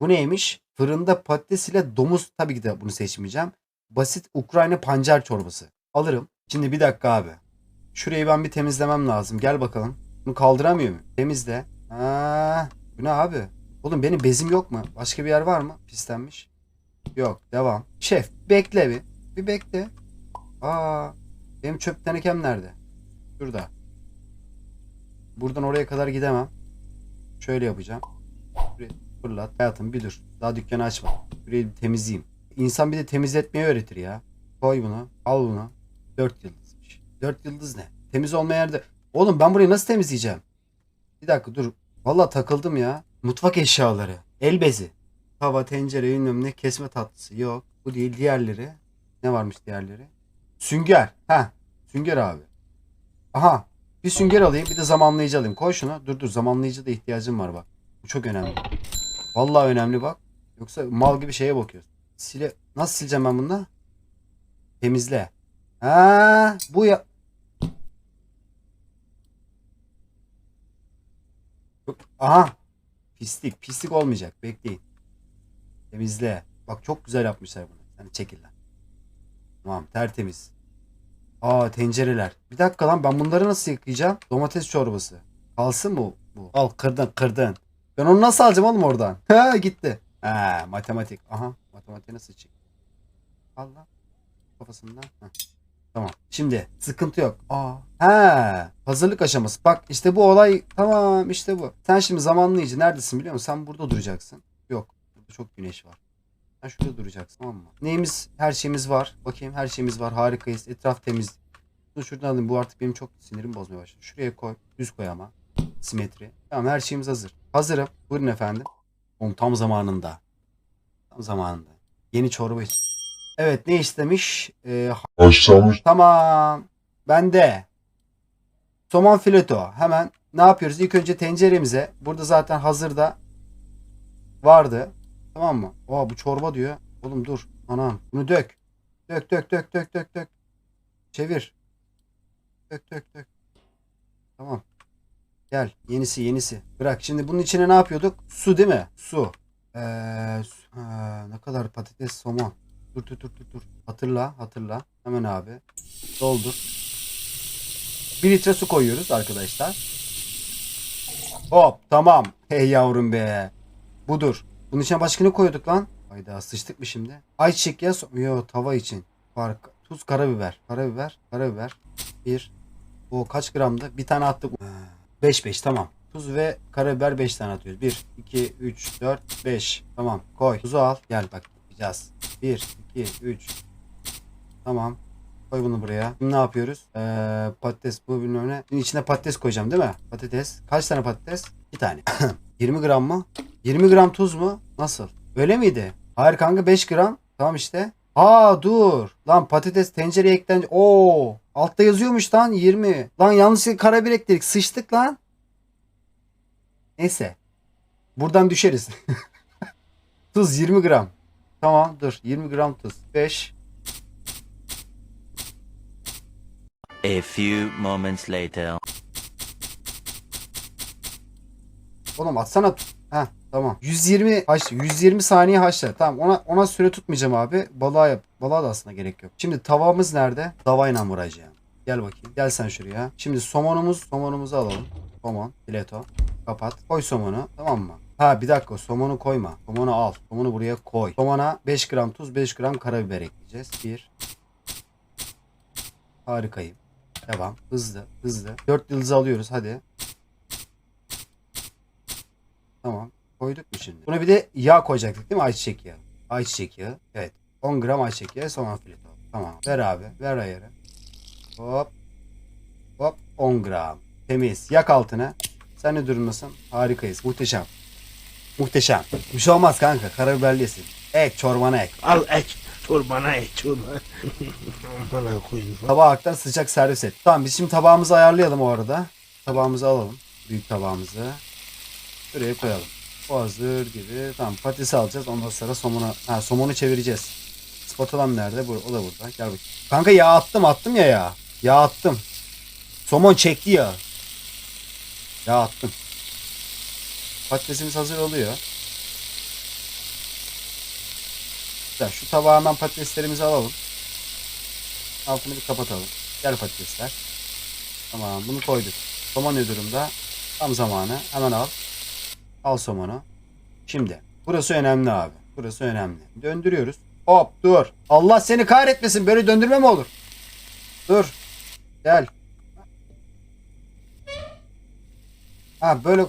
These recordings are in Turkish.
Bu neymiş? Fırında patates ile domuz tabii ki de bunu seçmeyeceğim. Basit Ukrayna pancar çorbası. Alırım. Şimdi bir dakika abi. Şurayı ben bir temizlemem lazım. Gel bakalım. Bunu kaldıramıyor mu? Temizle. Ha, bu ne abi? Oğlum benim bezim yok mu? Başka bir yer var mı? Pislenmiş. Yok. Devam. Şef bekle bir. Bir bekle. Aa, benim çöp tenekem nerede? Şurada. Buradan oraya kadar gidemem. Şöyle yapacağım. Şuraya fırlat. Hayatım bir dur. Daha dükkanı açma. Şurayı bir temizleyeyim. İnsan bir de temizletmeyi öğretir ya. Koy bunu. Al bunu. Dört yıldızmış. Dört yıldız ne? Temiz olmayan yerde. Oğlum ben burayı nasıl temizleyeceğim? Bir dakika dur. Valla takıldım ya. Mutfak eşyaları. El bezi. Tava, tencere, bilmem ne kesme tatlısı. Yok. Bu değil. Diğerleri. Ne varmış diğerleri? Sünger. Ha. Sünger abi. Aha. Bir sünger alayım. Bir de zamanlayıcı alayım. Koy şunu. Dur dur. Zamanlayıcı da ihtiyacım var bak. Bu çok önemli. Vallahi önemli bak. Yoksa mal gibi şeye bakıyorsun. Sile... Nasıl sileceğim ben bunu? Temizle. Ha, bu ya... Aha. Pislik. Pislik olmayacak. Bekleyin. Temizle. Bak çok güzel yapmışlar bunu. Sen çekil lan. Tamam tertemiz. Aa tencereler. Bir dakika lan ben bunları nasıl yıkayacağım? Domates çorbası. Kalsın mı bu? Al kırdın kırdın. Ben onu nasıl alacağım oğlum oradan? Ha gitti. Ha matematik. Aha matematiğe nasıl çek? Al lan. Kafasından. Heh. Tamam. Şimdi sıkıntı yok. Aa. Ha. Hazırlık aşaması. Bak işte bu olay tamam işte bu. Sen şimdi zamanlayıcı neredesin biliyor musun? Sen burada duracaksın. Yok. Burada çok güneş var. Sen şurada duracaksın tamam mı? Neyimiz her şeyimiz var. Bakayım her şeyimiz var. Harikayız. Etraf temiz. Dur şuradan alayım. Bu artık benim çok sinirim bozmaya başladı. Şuraya koy. Düz koy ama. Simetri. Tamam her şeyimiz hazır. Hazırım. Buyurun efendim. Oğlum tam zamanında. Tam zamanında. Yeni çorba iç. Evet ne istemiş? Ee, Haşlanmış Tamam. Bende. Somon fileto. Hemen ne yapıyoruz? İlk önce tenceremize. Burada zaten hazırda vardı. Tamam mı? Oha bu çorba diyor. Oğlum dur. Anam. Bunu dök. Dök dök dök dök dök dök. Çevir. Dök dök dök. Tamam. Gel. Yenisi yenisi. Bırak. Şimdi bunun içine ne yapıyorduk? Su değil mi? Su. Ee, su- ha, ne kadar patates somon. Dur dur dur dur dur. Hatırla hatırla. Hemen abi. Doldur. Bir litre su koyuyoruz arkadaşlar. Hop tamam. Hey yavrum be. Budur. Bunun içine başka ne koyduk lan? Hayda sıçtık mı şimdi? Ayçiçek so- Yo tava için. Fark. Tuz karabiber. Karabiber. Karabiber. Bir. O kaç gramdı? Bir tane attık. 5 5 tamam. Tuz ve karabiber 5 tane atıyoruz. 1, 2, 3, 4, 5. Tamam koy. Tuzu al. Gel bak yapacağız. 1, 2, 3. Tamam. Koy bunu buraya. Şimdi ne yapıyoruz? Ee, patates bu bilmem ne. Şimdi içine patates koyacağım değil mi? Patates. Kaç tane patates? Bir tane. 20 gram mı? 20 gram tuz mu? Nasıl? Öyle miydi? Hayır kanka 5 gram. Tamam işte. Aa dur. Lan patates tencereye eklendi. Oo. Altta yazıyormuş lan 20. Lan yanlışlıkla karabiber ekledik. Sıçtık lan. Neyse. Buradan düşeriz. tuz 20 gram. Tamam dur. 20 gram tuz. 5. A few moments later. Oğlum atsana. Ha tamam. 120 haş 120 saniye haşla. Tamam ona ona süre tutmayacağım abi. Balığa yap. Balığa da aslında gerek yok. Şimdi tavamız nerede? Tavayla vuracağım. Gel bakayım. Gel sen şuraya. Şimdi somonumuz somonumuzu alalım. Somon, fileto. Kapat. Koy somonu. Tamam mı? Ha bir dakika somonu koyma. Somonu al. Somonu buraya koy. Somona 5 gram tuz 5 gram karabiber ekleyeceğiz. 1 Harikayım. Devam. Hızlı hızlı. 4 yıldız alıyoruz hadi. Tamam. Koyduk mu şimdi? Buna bir de yağ koyacaktık değil mi? Ayçiçek yağı. Ayçiçek yağı. Evet. 10 gram ayçiçek yağı soğan fileto. Tamam. Ver abi. Ver ayarı. Hop. Hop. 10 gram. Temiz. Yak altına. Sen ne durumdasın? Harikayız. Muhteşem. Muhteşem. Bir şey olmaz kanka. Karabiberlisin. Ek çorbana ek. Al ek çorbana ek çorba. Bana koyayım. Tabaktan sıcak servis et. Tamam biz şimdi tabağımızı ayarlayalım o arada. Tabağımızı alalım. Büyük tabağımızı. Şuraya koyalım. O hazır gibi. Tamam patatesi alacağız. Ondan sonra somonu, ha, somonu çevireceğiz. Spatulam nerede? Bu, o da burada. Gel bakayım. Kanka yağ attım attım ya ya. Yağ attım. Somon çekti ya. Yağ attım. Patatesimiz hazır oluyor. Güzel. Şu tabağa hemen patateslerimizi alalım. Altını bir kapatalım. Gel patatesler. Tamam bunu koyduk. Somon ne durumda? Tam zamanı. Hemen al. Al somonu. Şimdi. Burası önemli abi. Burası önemli. Döndürüyoruz. Hop dur. Allah seni kahretmesin. Böyle döndürme mi olur? Dur. Gel. Ha böyle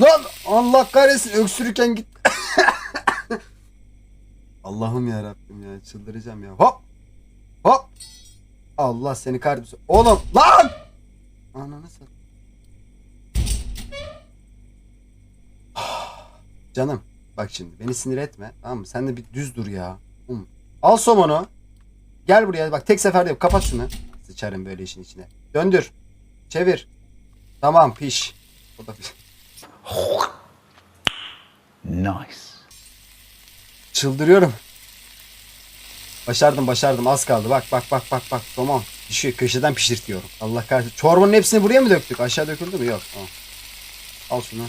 Lan Allah kahretsin öksürürken git. Allah'ım ya Rabbim ya çıldıracağım ya. Hop. Hop. Allah seni kahretsin. Oğlum lan. Ananı sat. Canım bak şimdi beni sinir etme tamam mı? Sen de bir düz dur ya. Oğlum, Al somonu. Gel buraya bak tek seferde yap. Kapat şunu. Sıçarım böyle işin içine. Döndür. Çevir. Tamam piş. O da piş. Nice. Çıldırıyorum. Başardım başardım az kaldı. Bak bak bak bak bak. Somon. Pişiyor köşeden pişirtiyorum. Allah kahretsin. Çorbanın hepsini buraya mı döktük? Aşağı döküldü mü? Yok. Tamam. Al şunu.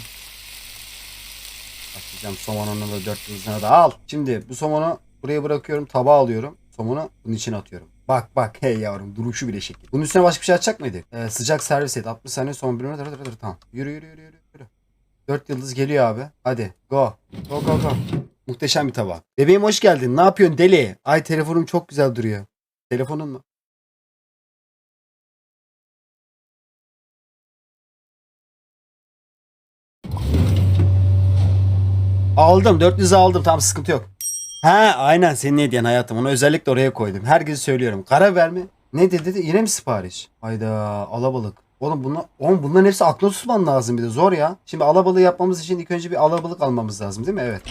Başlayacağım somonunu da dört yıldızına da al. Şimdi bu somonu buraya bırakıyorum. Tabağa alıyorum. Somonu bunun içine atıyorum. Bak bak hey yavrum duruşu bile şekil. Bunun üstüne başka bir şey atacak mıydık? Ee, sıcak servis et. 60 saniye son bölümüne dur dur dur tamam. Yürü yürü yürü. yürü. 4 yıldız geliyor abi. Hadi go. Go go go. Muhteşem bir tabak. Bebeğim hoş geldin. Ne yapıyorsun deli? Ay telefonum çok güzel duruyor. Telefonun mu? Aldım. 400 aldım. Tamam sıkıntı yok. Ha aynen senin hediyen hayatım. Onu özellikle oraya koydum. Herkese söylüyorum. Karabiber mi? Ne dedi? dedi? Yine mi sipariş? Hayda alabalık. Oğlum bunlar, oğlum bunların hepsi aklına tutman lazım bir de zor ya. Şimdi alabalığı yapmamız için ilk önce bir alabalık almamız lazım değil mi? Evet.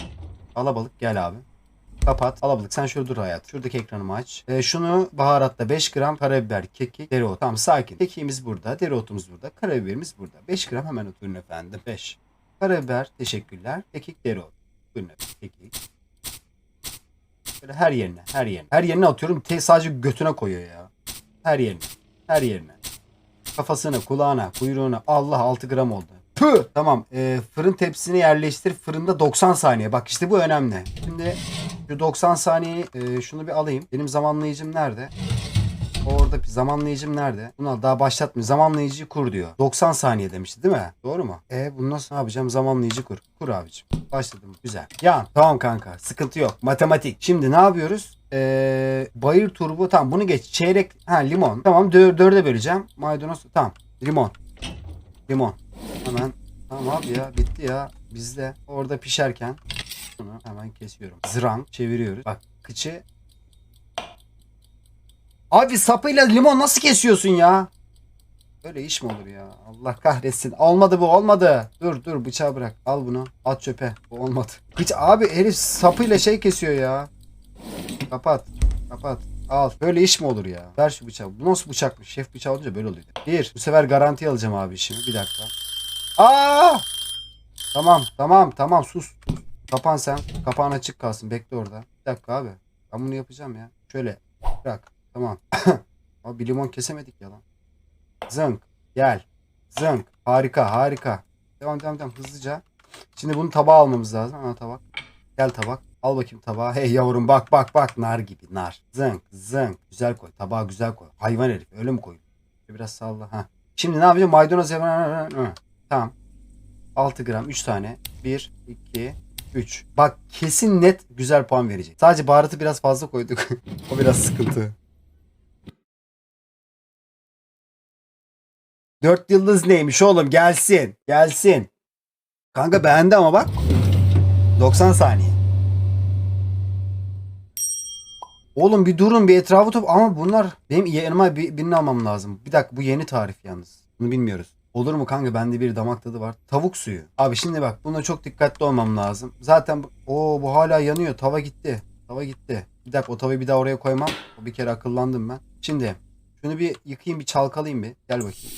Alabalık gel abi. Kapat. Alabalık sen şurada dur hayat. Şuradaki ekranımı aç. Ee, şunu baharatta 5 gram karabiber, kekik, dereotu. Tamam sakin. Kekiğimiz burada, dereotumuz burada, karabiberimiz burada. 5 gram hemen oturun efendim. 5. Karabiber teşekkürler. Kekik, dereotu. Buyurun efendim. Kekik. Böyle her yerine, her yerine. Her yerine atıyorum. Te sadece götüne koyuyor ya. Her yerine. Her yerine. Kafasına, kulağına, kuyruğuna. Allah 6 gram oldu. Püh! Tamam. e, fırın tepsisine yerleştir. Fırında 90 saniye. Bak işte bu önemli. Şimdi şu 90 saniyeyi e, şunu bir alayım. Benim zamanlayıcım nerede? Orada bir zamanlayıcım nerede? Bunu daha başlatmıyor. Zamanlayıcıyı kur diyor. 90 saniye demişti değil mi? Doğru mu? E bunu nasıl yapacağım? Zamanlayıcı kur. Kur abicim. Başladım. Güzel. Ya tamam kanka. Sıkıntı yok. Matematik. Şimdi ne yapıyoruz? Ee, bayır turbu. Tamam bunu geç. Çeyrek. Ha limon. Tamam dör, dörde böleceğim. Maydanoz. Tamam. Limon. Limon. Hemen. Tamam abi ya. Bitti ya. Bizde. Orada pişerken. Bunu hemen kesiyorum. Zıran. Çeviriyoruz. Bak kıçı Abi sapıyla limon nasıl kesiyorsun ya? Böyle iş mi olur ya? Allah kahretsin. Olmadı bu olmadı. Dur dur bıçağı bırak. Al bunu. At çöpe. Bu olmadı. Bıç abi herif sapıyla şey kesiyor ya. Kapat. Kapat. Al. Böyle iş mi olur ya? Ver şu bıçağı. Bu nasıl bıçakmış? Şef bıçağı olunca böyle oluyor. Bir. Bu sefer garanti alacağım abi işimi. Bir dakika. Aa! Tamam tamam tamam sus. Kapan sen. Kapağın açık kalsın. Bekle orada. Bir dakika abi. Ben bunu yapacağım ya. Şöyle. Bırak. Tamam. Abi bir limon kesemedik ya lan. Zınk. Gel. Zınk. Harika harika. Devam devam devam hızlıca. Şimdi bunu tabağa almamız lazım. Ana tabak. Gel tabak. Al bakayım tabağı. Hey yavrum bak bak bak. Nar gibi nar. Zınk zınk. Güzel koy. Tabağı güzel koy. Hayvan herif. Öyle mi koy? Biraz salla. Ha. Şimdi ne yapacağım? Maydanoz yapacağım. Tamam. 6 gram 3 tane. 1, 2, 3. Bak kesin net güzel puan verecek. Sadece baharatı biraz fazla koyduk. o biraz sıkıntı. 4 yıldız neymiş oğlum gelsin. Gelsin. Kanka beğendi ama bak. 90 saniye. Oğlum bir durun bir etrafı top ama bunlar benim yanıma bir, birini almam lazım. Bir dakika bu yeni tarif yalnız. Bunu bilmiyoruz. Olur mu kanka bende bir damak tadı var. Tavuk suyu. Abi şimdi bak buna çok dikkatli olmam lazım. Zaten oo, bu hala yanıyor. Tava gitti. Tava gitti. Bir dakika o tavayı bir daha oraya koymam. O bir kere akıllandım ben. Şimdi şunu bir yıkayayım bir çalkalayayım bir. Gel bakayım.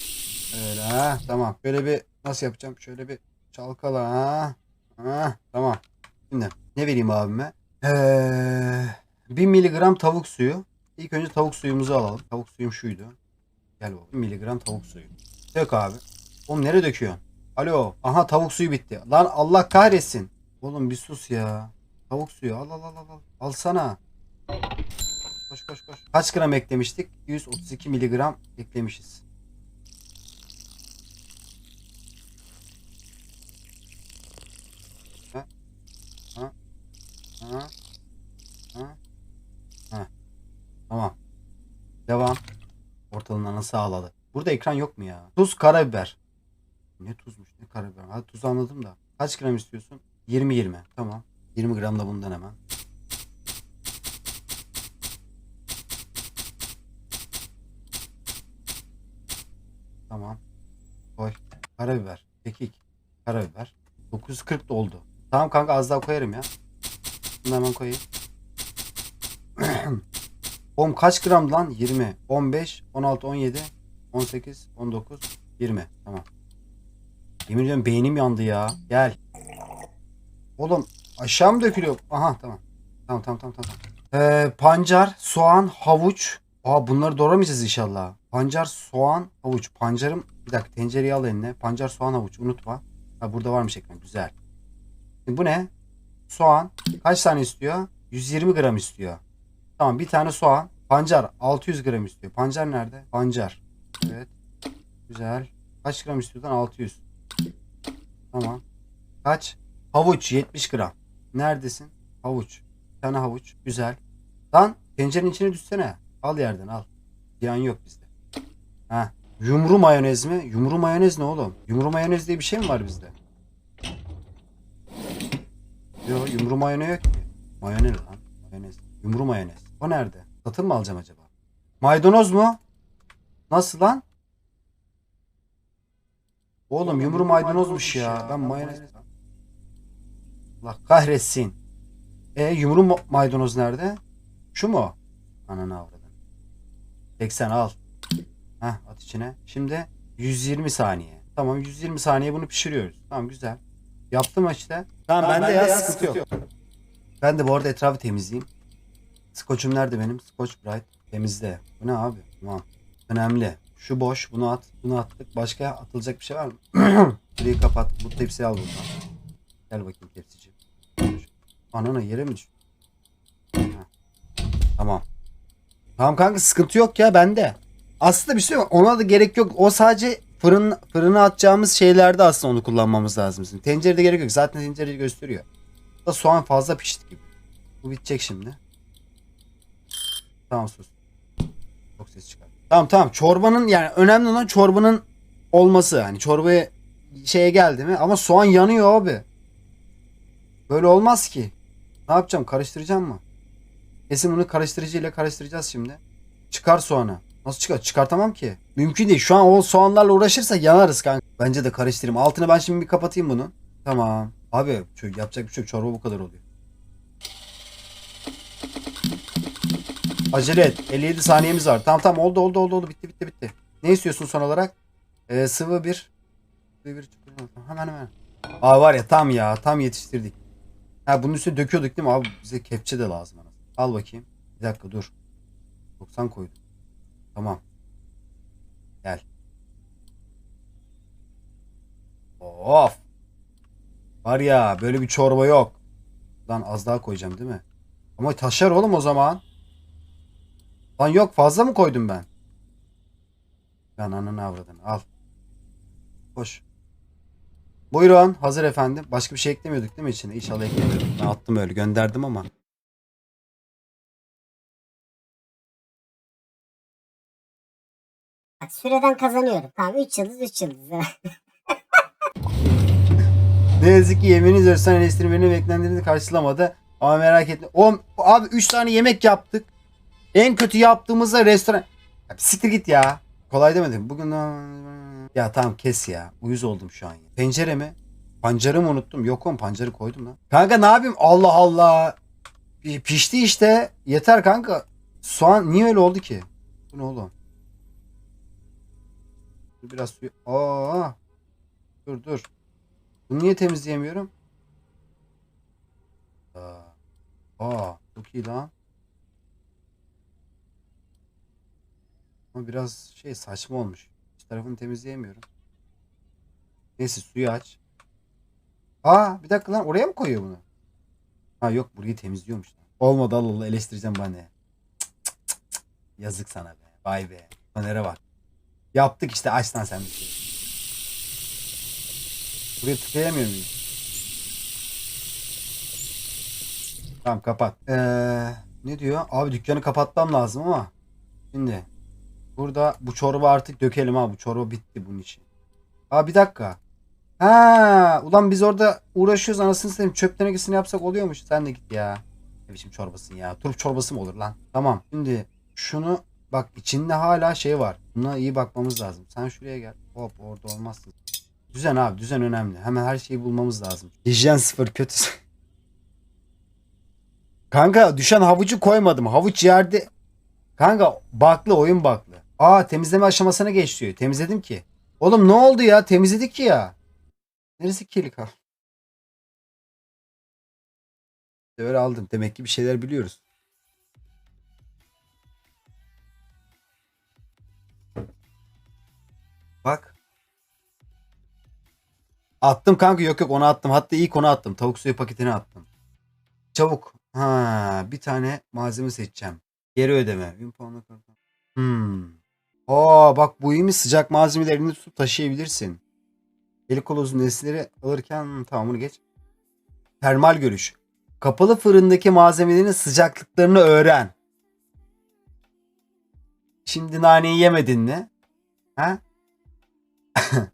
Öyle ha tamam. Böyle bir nasıl yapacağım? Şöyle bir çalkala ha. Ha tamam. Şimdi ne vereyim abime? Ee, 1 miligram tavuk suyu. İlk önce tavuk suyumuzu alalım. Tavuk suyum şuydu. Gel bakalım. 1 miligram tavuk suyu. Dök abi. Oğlum nereye döküyorsun? Alo. Aha tavuk suyu bitti. Lan Allah kahretsin. Oğlum bir sus ya. Tavuk suyu al al al al. al. Alsana. Koş koş koş. Kaç gram eklemiştik? 132 miligram eklemişiz. Ha? Ha? Ha? Ha? Tamam. Devam. Ortalığına nasıl ağladı? Burada ekran yok mu ya? Tuz, karabiber. Ne tuzmuş ne karabiber. Hadi tuz anladım da. Kaç gram istiyorsun? 20-20. Tamam. 20 gram da bundan hemen. Tamam. Koy. Karabiber. Kekik. Karabiber. 940 doldu. Tamam kanka az daha koyarım ya. Bunu hemen koyayım. Oğlum kaç gram lan? 20, 15, 16, 17, 18, 19, 20. Tamam. Yemin ediyorum beynim yandı ya. Gel. Oğlum aşağı mı dökülüyor? Aha tamam. Tamam tamam tamam tamam. Ee, pancar, soğan, havuç. Aa bunları doğramayacağız inşallah. Pancar, soğan, havuç. Pancarım bir dakika tencereyi al eline. Pancar, soğan, havuç unutma. Ha burada varmış ekran. Güzel. Şimdi bu ne? Soğan. Kaç tane istiyor? 120 gram istiyor. Tamam bir tane soğan. Pancar 600 gram istiyor. Pancar nerede? Pancar. Evet. Güzel. Kaç gram istiyordan? 600. Tamam. Kaç? Havuç 70 gram. Neredesin? Havuç. Bir tane havuç. Güzel. Lan tencerenin içine düşsene. Al yerden al. Yan yok bizde. Ha. Yumru mayonez mi? Yumru mayonez ne oğlum? Yumru mayonez diye bir şey mi var bizde? Yok yumru mayonez yok ki. Mayonez lan. Mayonez. Yumru mayonez. O nerede? Satın mı alacağım acaba? Maydanoz mu? Nasıl lan? Oğlum yumru maydanozmuş ya. Ben mayonez... Allah kahretsin. E yumru ma- maydanoz nerede? Şu mu? Ananı avradın. 80 al. Heh at içine. Şimdi 120 saniye. Tamam 120 saniye bunu pişiriyoruz. Tamam güzel. Yaptım işte. Tamam, bende ya sıkıntı yok. Ben de bu arada etrafı temizleyeyim. Skoçum nerede benim? Scotch Bright temizle. Bu ne abi? Tamam. Önemli. Şu boş. Bunu at. Bunu attık. Başka atılacak bir şey var mı? Burayı kapat. Bu tepsiyi al buradan. Gel bakayım tepsici. Anana yere mi. Tamam. Tamam kanka sıkıntı yok ya bende. Aslında bir şey yok. Ona da gerek yok. O sadece fırın fırına atacağımız şeylerde aslında onu kullanmamız lazım. bizim. Tencerede gerek yok. Zaten tencereyi gösteriyor. Da soğan fazla pişti gibi. Bu bitecek şimdi. Tamam sus. Çok ses çıkar. Tamam tamam. Çorbanın yani önemli olan çorbanın olması. Yani çorbaya şeye geldi mi? Ama soğan yanıyor abi. Böyle olmaz ki. Ne yapacağım? Karıştıracağım mı? Kesin bunu karıştırıcıyla karıştıracağız şimdi. Çıkar soğanı. Nasıl çıkar? Çıkartamam ki. Mümkün değil. Şu an o soğanlarla uğraşırsa yanarız kanka. Bence de karıştırayım. Altını ben şimdi bir kapatayım bunu. Tamam. Abi yapacak bir şey yok. Çorba bu kadar oluyor. Acele et. 57 saniyemiz var. Tamam tamam oldu oldu oldu oldu. Bitti bitti bitti. Ne istiyorsun son olarak? Ee, sıvı bir. Sıvı bir. Hemen hemen. Aa var ya tam ya. Tam yetiştirdik. Ha bunun üstüne döküyorduk değil mi? Abi bize kepçe de lazım. Al bakayım. Bir dakika dur. 90 koydum. Tamam. Gel. Of. Var ya böyle bir çorba yok. Lan az daha koyacağım değil mi? Ama taşar oğlum o zaman. Lan yok fazla mı koydum ben? Lan ananı avradın al. Koş. Buyurun hazır efendim. Başka bir şey eklemiyorduk değil mi içine? İnşallah eklemiyorduk. Ben attım öyle gönderdim ama. Bak süreden kazanıyorum. Tamam 3 yıldız 3 yıldız. Ne yazık ki yemeğiniz Özcan eleştirmenin beklendiğini karşılamadı. Ama merak etme. O, abi 3 tane yemek yaptık. En kötü yaptığımızda restoran... Ya, siktir git ya. Kolay demedim. Bugün... Ya tamam kes ya. Uyuz oldum şu an. Pencere mi? Pancarı mı unuttum? Yok oğlum pancarı koydum lan. Kanka ne yapayım? Allah Allah. Pi- Pişti işte. Yeter kanka. Soğan niye öyle oldu ki? Bu ne oğlum? Dur biraz suyu... Aa. Dur dur. Bunu niye temizleyemiyorum? Aa, aa çok iyi lan. Ama biraz şey saçma olmuş. İç tarafını temizleyemiyorum. Neyse suyu aç. Aa bir dakika lan oraya mı koyuyor bunu? Ha yok burayı temizliyormuş. Olmadı Allah Allah eleştireceğim bana. Yazık sana be. Vay be. Panere bak. Yaptık işte aç lan sen bir şey. Buraya tıklayamıyor muyuz? Tamam kapat. Ee, ne diyor? Abi dükkanı kapatmam lazım ama. Şimdi. Burada bu çorba artık dökelim ha. Bu çorba bitti bunun için. Aa bir dakika. Ha, ulan biz orada uğraşıyoruz anasını satayım. Çöp tenekesini yapsak oluyormuş. Sen de git ya. Ne biçim çorbasın ya. Turp çorbası mı olur lan? Tamam. Şimdi şunu bak içinde hala şey var. Buna iyi bakmamız lazım. Sen şuraya gel. Hop orada olmazsın. Düzen abi düzen önemli. Hemen her şeyi bulmamız lazım. Hijyen sıfır kötü. Kanka düşen havucu koymadım. Havuç yerde. Kanka baklı oyun baklı. Aa temizleme aşamasına geç diyor. Temizledim ki. Oğlum ne oldu ya? Temizledik ki ya. Neresi kirli kal? Öyle aldım. Demek ki bir şeyler biliyoruz. Bak. Attım kanka yok yok onu attım. Hatta ilk onu attım. Tavuk suyu paketini attım. Çabuk. Ha, bir tane malzeme seçeceğim. Geri ödeme. Bin puanla kartı. Hmm. Aa bak bu iyi mi? Sıcak malzemelerini tutup taşıyabilirsin. El kol uzun nesneleri alırken tamam bunu geç. Termal görüş. Kapalı fırındaki malzemelerin sıcaklıklarını öğren. Şimdi naneyi yemedin mi? Ha?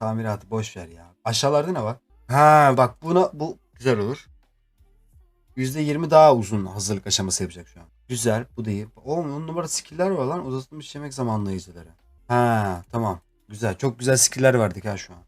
Tamiratı boş ver ya. Aşağılarda ne var? Ha bak buna bu güzel olur. %20 daha uzun hazırlık aşaması yapacak şu an. Güzel bu iyi. Oğlum on numara skill'ler var lan uzatılmış yemek zamanlayıcıları. Ha tamam. Güzel çok güzel skill'ler verdik ha şu an.